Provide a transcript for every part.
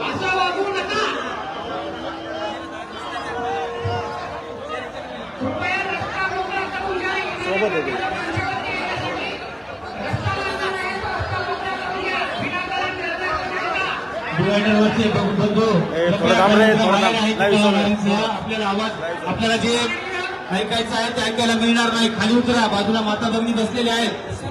असं वागू नका कृपया रस्ता मोकळा करून घ्या. आपल्याला आवाज आपल्याला जे ऐकायचं आहे ते ऐकायला मिळणार नाही. खाली उतरा बाजूला माता भगिनी बसलेले आहेत.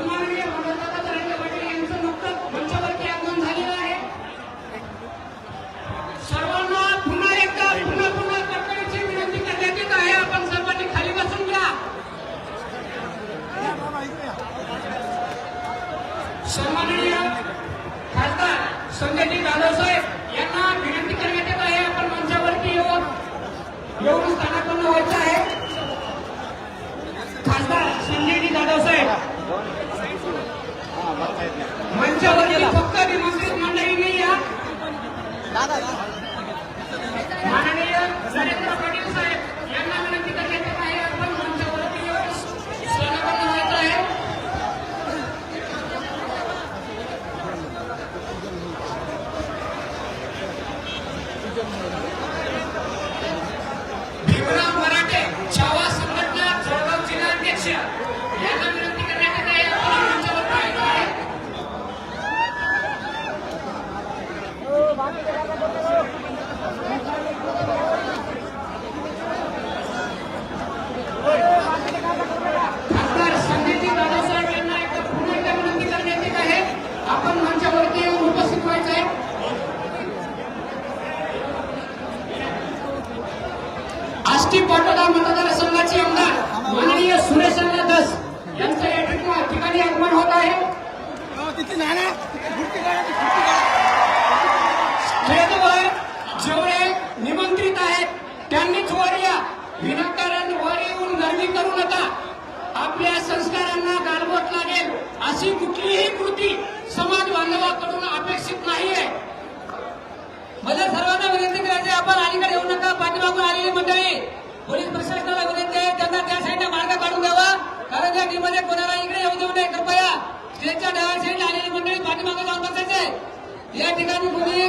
या ठिकाणी कोणी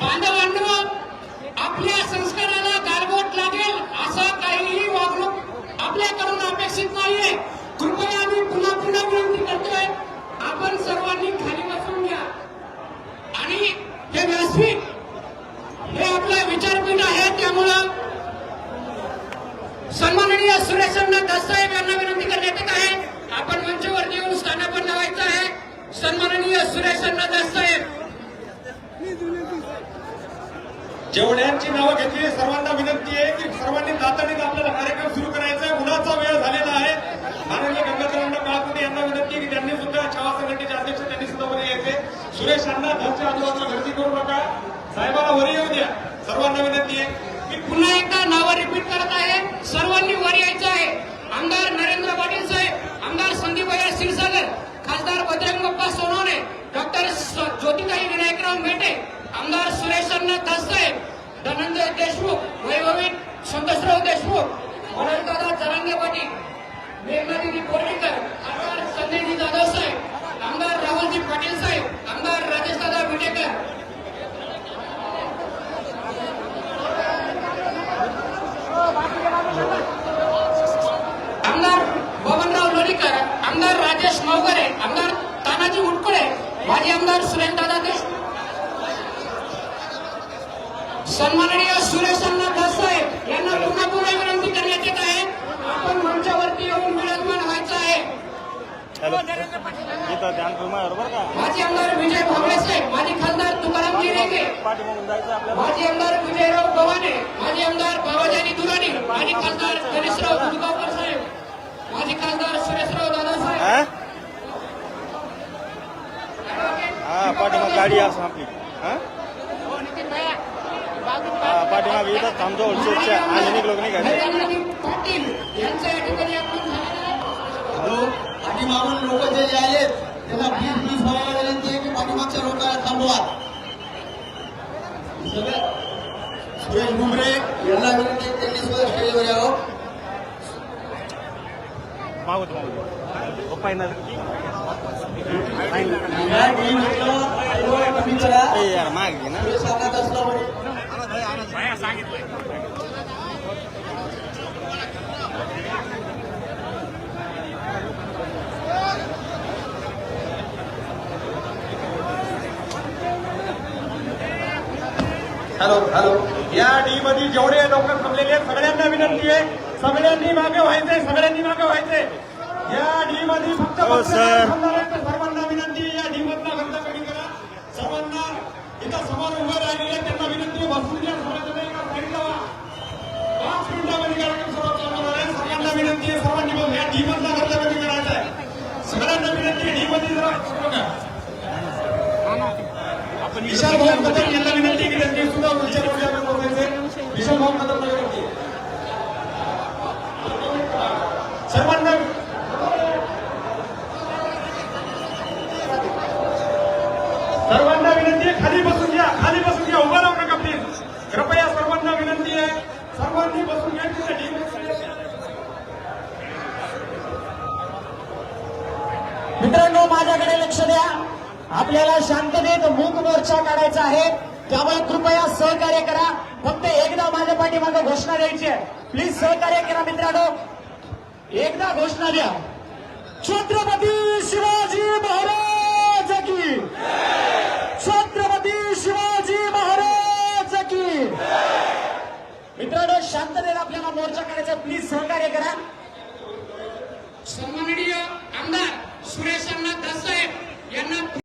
बांधवांनो आपल्या संस्काराला गालबोट लागेल असा काहीही वागणूक आपल्याकडून अपेक्षित नाहीये. कृपया आम्ही पुन्हा पुन्हा विनंती करतोय. आपण सर्वांनी खाली बसून घ्या आणि हे व्यासपीठ हे आपलं विचारपीठ आहे त्यामुळं सन्माननीय सुरेशांना दाससाहेब यांना विनंती करण्यात येत आहे आपण मंचावरती येऊन स्थानापन्न व्हायचं आहे सन्माननीय सुरेशांना दाससाहेब जेवढ्यांची नावं घेतली सर्वांना विनंती आहे की सर्वांनी तातडीत आपल्याला कार्यक्रम सुरू करायचा आहे. उन्हाचा वेळ झालेला आहे. माननीय गंगाधरांना महाकुटे यांना विनंती की त्यांनी सुद्धा छावा संघटनेचे अध्यक्ष त्यांनी सुद्धा मध्ये यायचे सुरेश अण्णा घरच्या आजूबाजूला गर्दी करू नका. साहेबाला वर येऊ द्या. सर्वांना विनंती आहे मी पुन्हा एकदा नावं रिपीट करत आहे. सर्वांनी वर यायचं आहे. आमदार नरेंद्र पाटील साहेब आमदार संदीप क्षीरसागर खासदार बजरंग बाप्पा सोनवणे डॉक्टर स- ज्योतिताई विनायकराव मेटे आमदार सुरेश अण्णा धनंजय देशमुख वैभवी संतोषराव देशमुख मनोजदादा जरांगे पाटील मेघनादिनी बोर्डीकर आमदार संजयजी जाधव साहेब आमदार राहुलजी पाटील साहेब आमदार राजेशदादा विटेकर. आमदार बबनराव लोणीकर आमदार राजेश मावगरे आमदार तानाजी उटकुळे माजी आमदार सुरेशदादा देशमुख सन्माननीय सुरेश अण्णा दाससाहेब यांना पुन्हा पुन्हा विनंती करण्यात येत आहे. आपण मंचावरती येऊन विराजमान व्हायचं आहे. माजी आमदार विजय भांबळे साहेब माजी खासदार तुकाराम आपल्याला. माजी आमदार विजयराव गव्हाणे माजी आमदार बाबाजानी दुराणी माजी खासदार गणेशराव गुडगावकर साहेब माजी खासदार सुरेशराव दादासाहेब हा? हा पाठीमाग गाडी असं आपली हा हा पाठीमाग इथं थांबतो शेतच्या आणि निघलो नाही गाडी नरेंद्रजी पाटील यांचं या ठिकाणी आगमन झालेलं आहे हॅलो पाठीमागून लोक जे आहेत त्यांना प्लीज प्लीज व्हायला विनंती आहे की पाठीमागच्या लोकांना थांबवा सुरेश बुमरे यांना विनंती त्यांनी सुद्धा स्टेजवर यावं मागवतो मागवतो ए यार माग घे ना हॅलो हॅलो या डी मध्ये जेवढे लोक थांबलेले आहेत सगळ्यांना विनंती आहे. सगळ्यांनी मागे व्हायचंय सगळ्यांनी मागे व्हायचंय. या डी मध्ये फक्त हो, सर्वांना विनंती या डी मधला गर्द कमी करा. सर्वांना इथं समोर उभे राहिलेले त्यांना विनंती आहे बसून घ्या सगळ्यांना एका साईडला व्हा. पाच मिनिटामध्ये कार्यक्रम सुरुवात करणार आहे सर्वांना विनंती आहे सर्वांनी बघ या डी मधला गर्द कमी करायचा आहे सगळ्यांना विनंती आहे डी मध्ये जरा बघा. विशाल भाऊ कदम यांना विनंती की त्यांनी सुद्धा विचार वगैरे बोलायचे विशाल भाऊ कदम विनंती सर्वांना सर्वांना विनंती आहे खाली बसून घ्या खाली बसून घ्या उभा राहू नका प्लीज. कृपया सर्वांना विनंती आहे सर्वांनी बसून घ्या तिथे बसून घ्या. मित्रांनो माझ्याकडे लक्ष द्या. आपल्याला शांततेत मूक मोर्चा काढायचा आहे. त्यामुळे कृपया सहकार्य करा. फक्त एकदा माझ्या पाठीमागे घोषणा द्यायची आहे. प्लीज सहकार्य करा मित्रांनो. एकदा घोषणा द्या. छत्रपती शिवाजी महाराज की. छत्रपती शिवाजी महाराज की. मित्रांनो शांततेत आपल्याला मोर्चा काढायचा प्लीज सहकार्य करा. सन्माननीय आमदार सुरेश अण्णा दास साहेब यांना